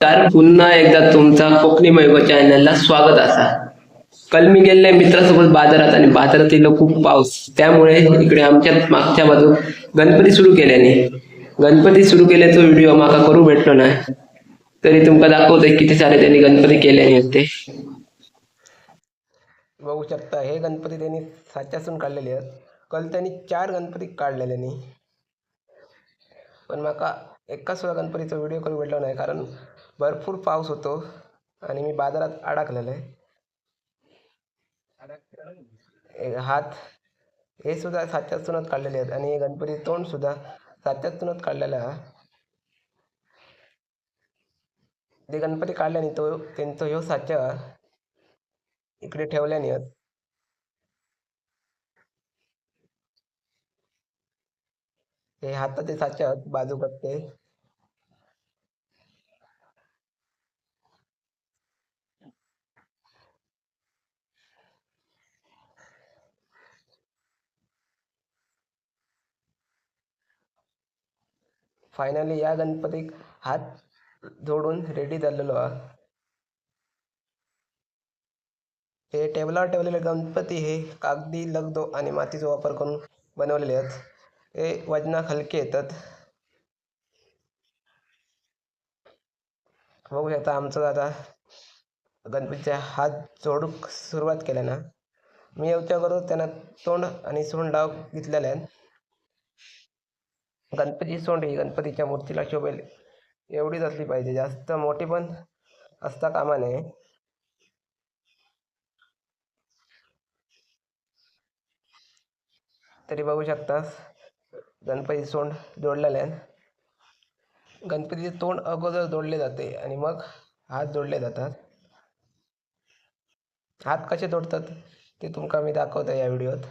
तर पुन्हा एकदा तुमचा कोकणी मैगो चॅनलला स्वागत असा. काल मी गेले मित्रासोबत बाजारात आणि बाजारात येलो खूप पाऊस. त्यामुळे इकडे आमच्या मागच्या बाजू गणपती सुरू केल्याने. गणपती सुरू केल्याचो व्हिडिओ माका करू भेटलो नाही. तरी तुमका दाखवतोय किती सारे त्यांनी गणपती केल्याने होते. बघू शकता हे गणपती त्यांनी साच्यासून काढलेले आहेत. काल त्यांनी चार गणपती काढलेले नाही. पण माका एकाच सुद्धा गणपतीचा व्हिडिओ करू भेटलो नाही कारण भरपूर पाऊस होतो आणि मी बाजारात अडकलेलो आहे. हात हे सुद्धा साच्यातूनच काढलेले आहेत आणि गणपती तोंड सुद्धा साच्यातूनच काढलेलं आहे. ते गणपती काढल्याने तो त्यांचा ह्यो साचा इकडे ठेवल्याने हे हाताचे साचे आहेत बाजू करते फायनली या गणपतीक हात जोडून रेडी झालेलो हा हे टेबलावर ठेवलेले गणपती हे कागदी लगदो आणि मातीचा वापर करून बनवलेले आहेत. हे वजनाक हलके येतात. बघू शकता आमचं आता गणपतीचे हात जोडूक सुरुवात केल्या ना मी येवच्या करून त्यांना तोंड आणि सोंड लाव घेतलेले आहेत. गणपतीची सोंड ही गणपतीच्या मूर्तीला शोभेल. एवढीच असली पाहिजे. जास्त मोठी पण असता कामा नये. तरी बघू शकतास गणपती सोंड जोडलेल्यान गणपतीचे तोंड अगोदर जोडले जाते आणि मग हात जोडले जातात. हात कसे जोडतात ते तुमका मी दाखवतो या व्हिडिओत.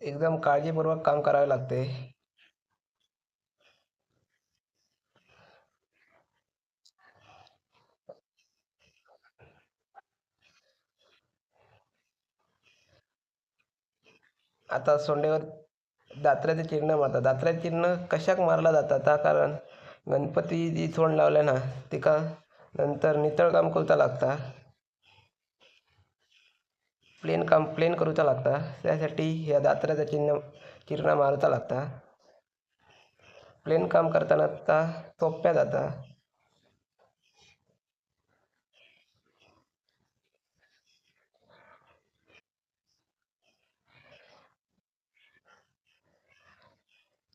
एकदम काळजीपूर्वक काम करावे लागते. आता सोंडेवर दात्र्याचे चिन्ह मारतात दात्र्याचे चिन्ह कशाक मारला जातात? ता कारण गणपती जी सोंड लावले ना तिका नंतर नितळ काम करता लागता. प्लेन काम प्लेन करूचा लागता. त्यासाठी ह्या दात्र्याचा चिन्ह चिरणा मारूचा लागता. प्लेन काम करताना ता सोप्या जाता.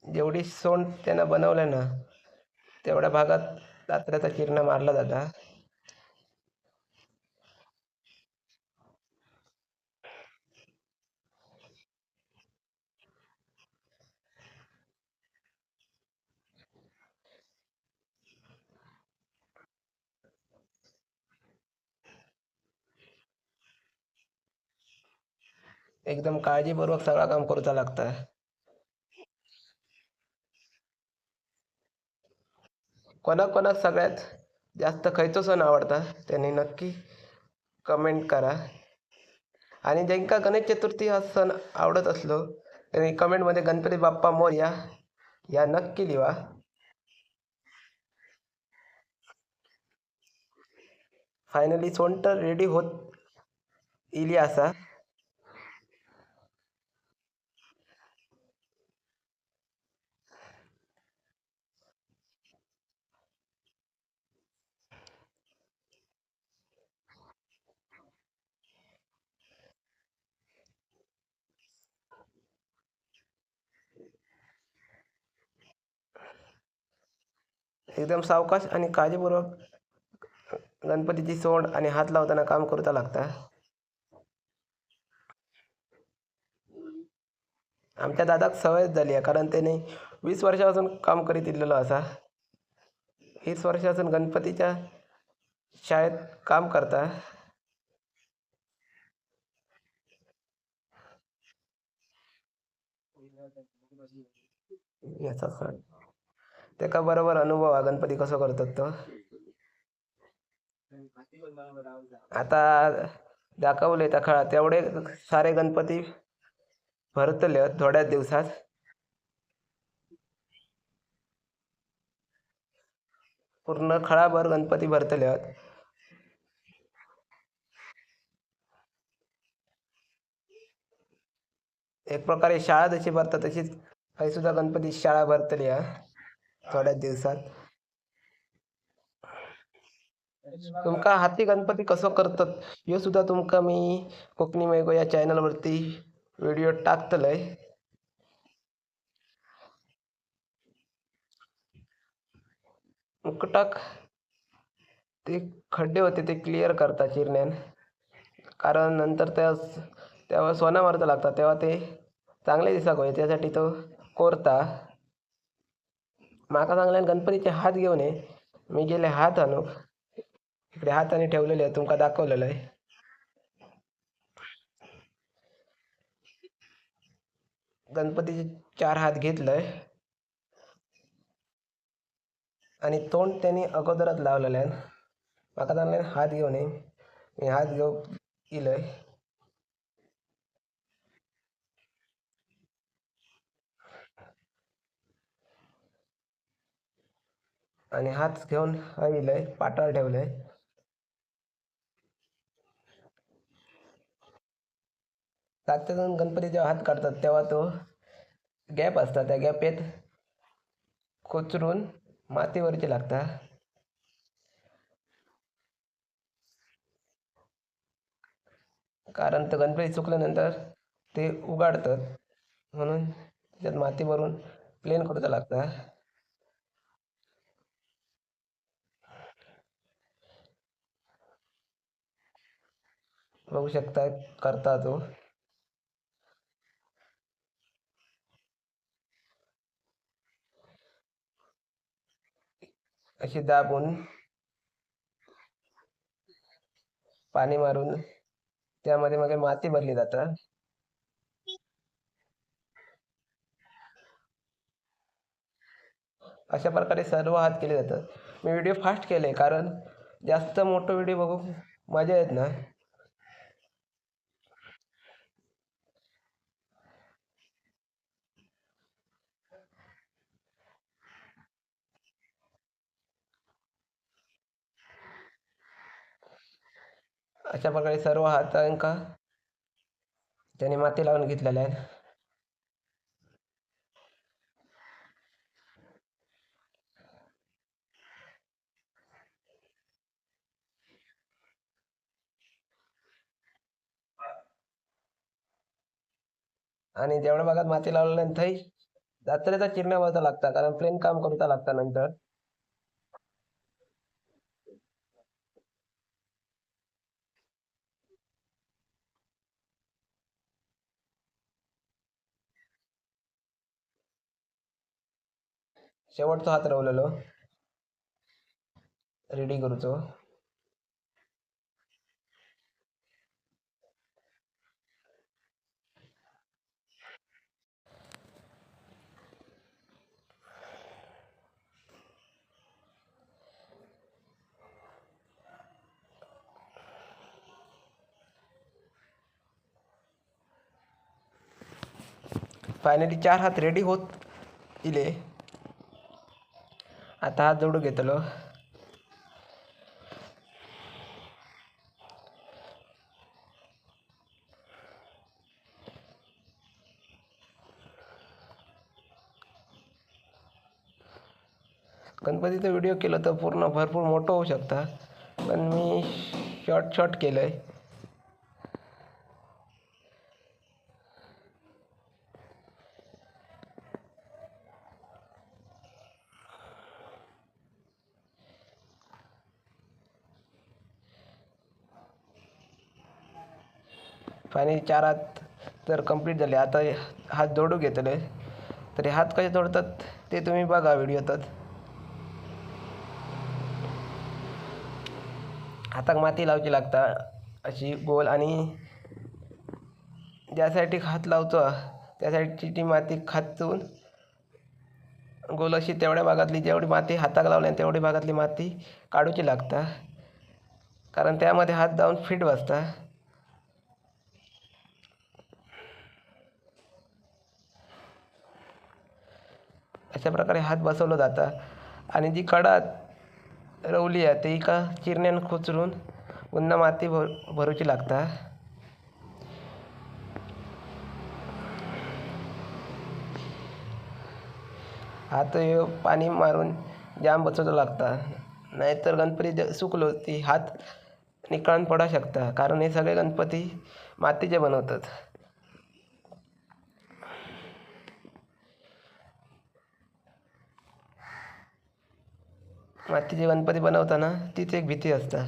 जेवढी सोंड त्यांना बनवलं ना तेवढ्या भागात दात्र्याचा किरण मारला जाता. एकदम काळजीपूर्वक सगळा काम करूचा लागता. कोणाकोणाक सगळ्यात जास्त खयचो सण आवडता त्यांनी नक्की कमेंट करा. आणि ज्यांका गणेश चतुर्थी हा सण आवडत असलो त्यांनी कमेंटमध्ये गणपती बाप्पा मोरया या नक्की लिहा फायनली सोंटर रेडी होत इली असा एकदम सावकाश आणि काळजीपूर्वक गणपतीची सोंड आणि हात लावताना काम करता लागता. आमच्या दादाक सवयच झाली आहे कारण त्याने वीस वर्षापासून काम करीत इल्लेलो असा. वीस वर्षापासून गणपतीच्या शाळेत काम करता. याचा सण तेका बरोबर अनुभव हा गणपती कसो करतात तो? आता दाखवले त्या काळात तेवढे सारे गणपती भरतले थोड्याच दिवसात. पूर्ण खळाभर गणपती भरतले एक प्रकारे शाळा जशी भरतात तशीच काही सुद्धा गणपती शाळा भरतली हा. थोड्याच दिवसात. तुमका हाती गणपती कसो करतात? ह्यो सुद्धा तुमका मी कोकणी मैगो या चॅनलवरती व्हिडिओ टाकतलय. मुकटाक ते खड्डे होते ते क्लिअर करता चिरण्यान. कारण नंतर त्या तेव्हा सोना मारता लागतात तेव्हा ते चांगले दिसाक होय त्यासाठी तो कोरता. माका सांगल्यान गणपतीचे हात घेऊन ये. मी गेले हात आणूक इकडे हाताने ठेवलेले आहे तुमका दाखवलेलं आहे. गणपतीचे चार हात घेतलंय. आणि तोंड त्यांनी अगोदरच लावलेलं आहे. माका सांगल्यान हात घेऊन ये. मी हात घेऊ इलंय. आणि हात घेऊन इलय पाटावर ठेवलंय. सात गणपती जेव्हा हात काढतात तेव्हा तो गॅप असता त्या गॅपेत कोचरून मातीवरची लागता कारण तर गणपती चुकल्यानंतर ते उगाडतात म्हणून त्याच्यात माती भरून प्लेन करूचा लागता बघू शकता करता तो. अशी दाबून पाणी मारून त्यामध्ये मग माती भरली जातात. अशा प्रकारे सर्व हात केले जातात. मी व्हिडिओ फास्ट केले कारण जास्त मोठं व्हिडिओ बघू मजा येत ना. अशा प्रकारे सर्व हातांका त्याने माती लावून घेतलेल्या आहेत. आणि जेवढ्या भागात माती लावलेल्या थंय जात्रेचा चिरण्या वळता लागता कारण प्लेन काम करूचा लागता नंतर. शेवटचो हात रवलेलो. रेडी करूचो. फायनली चार हात रेडी होत इले. आता हात जोडू घेतलो. गणपतीचा व्हिडिओ केला तर पूर्ण भरपूर मोठं होऊ शकता. पण मी शॉर्ट शॉर्ट केलं आहे फायनली चार हात तर कंप्लीट झाले. आता हात जोडू घेतले. तरी हात कसे जोडतात ते तुम्ही बघा व्हिडिओतात हाताक माती लावची लागता अशी गोल आणि ज्या साईडीक हात लावचो त्या साईडची ती माती खातून गोल अशी तेवढ्या भागातली जेवढी माती हाताक लावल्या तेवढी भागातली माती काढूची लागता. कारण त्यामध्ये हात जाऊन फिट बसता. अशा प्रकारे हात बसवला जाता. आणि जी कडा रवली आहे ती का चिरण्यान खोचरून पुन्हा माती भर भरूची लागता. हात ह्यो पाणी मारून जाम बसवचो लागता. नाहीतर गणपती ज- सुकलो ती हात निकाळून पडू शकता. कारण हे सगळे गणपती मातीचे बनवतात. मातीचे गणपती बनवताना तीच एक भीती असता.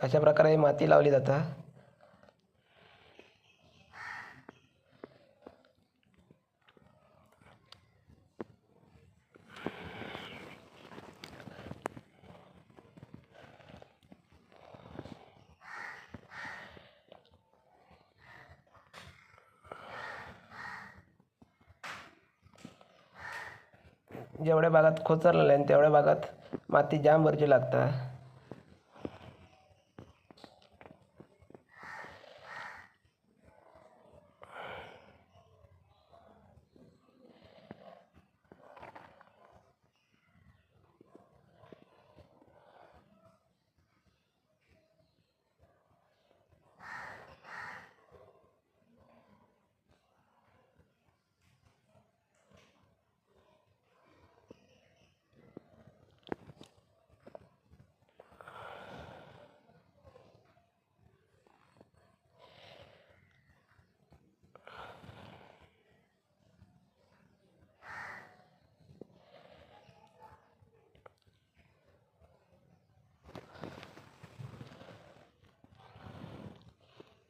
अशा प्रकारे माती लावली जाता. जेवढ्या भागात खोचरलेलं आहे तेवढ्या भागात माती जाम भरची लागता.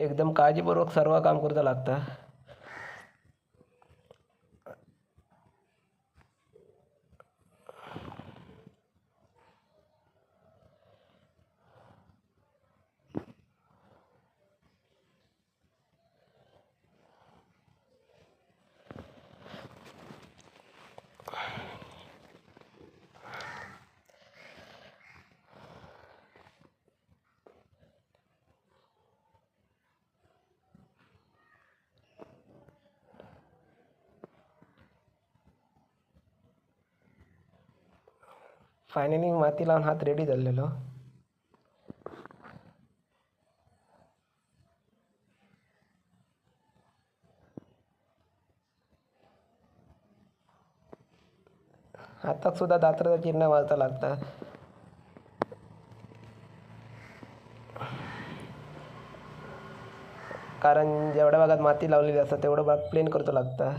एकदम काळजीपूर्वक सर्व काम करता लागता. फायनली माती लावून हात रेडी झालेलो. हाताक सुद्धा दात्राचा चिन्ह वाजता लागतात कारण जेवढ्या भागात माती लावलेली असतात तेवढं भाग प्लेन करतो लागतं.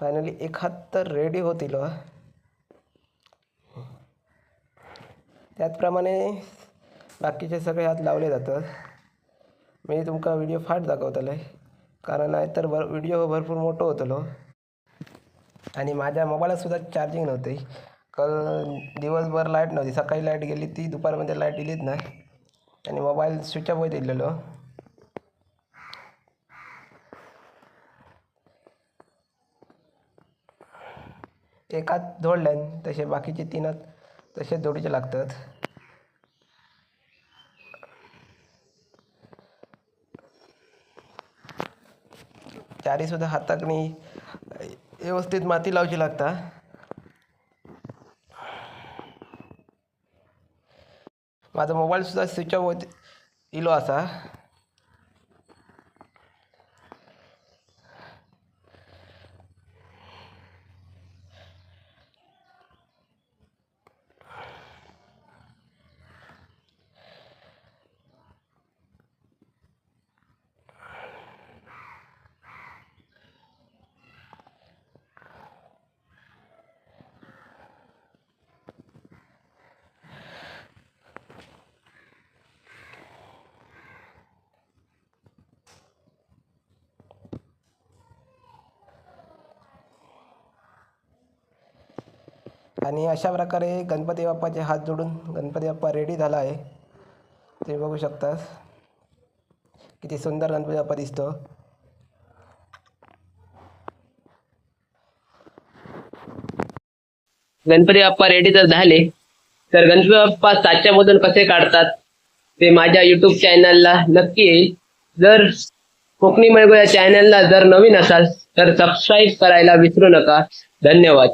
फायनली एक हात तर रेडी होतील त्याचप्रमाणे बाकीचे सगळे हात लावले जातात. मी तुमका व्हिडिओ फाट दाखवतले कारण नाहीतर भर व्हिडिओ भरपूर मोठं होतलो. आणि माझ्या मोबाईलात सुद्धा चार्जिंग नव्हती. काल दिवसभर लाइट नव्हती. सकाळी लाइट गेली ती दुपारमध्ये लाइट दिलीच नाही. आणि मोबाईल स्विच ऑफ होत दिलेलो एकात जोडल्यान तसे बाकीचे तीनात तसे जोडीचे लागतात. चारीसुद्धा हाताकणी व्यवस्थित माती लावची लागता. माझा मोबाईलसुद्धा स्विच ऑफ इलो असा आणि अशा प्रकारे गणपती बाप्पाचे हात जोडून गणपती बाप्पा रेडी झाला आहे. तुम्ही बघू शकतास किती सुंदर गणपती बाप्पा दिसतो. गणपती बाप्पा रेडी तर झाले. तर गणपती बाप्पा साच्यामधून कसे काढतात ते माझ्या युट्यूब चॅनलला नक्की येईल. जर कोकणी मळगो या चॅनलला जर नवीन असाल तर सबस्क्राईब करायला विसरू नका. धन्यवाद.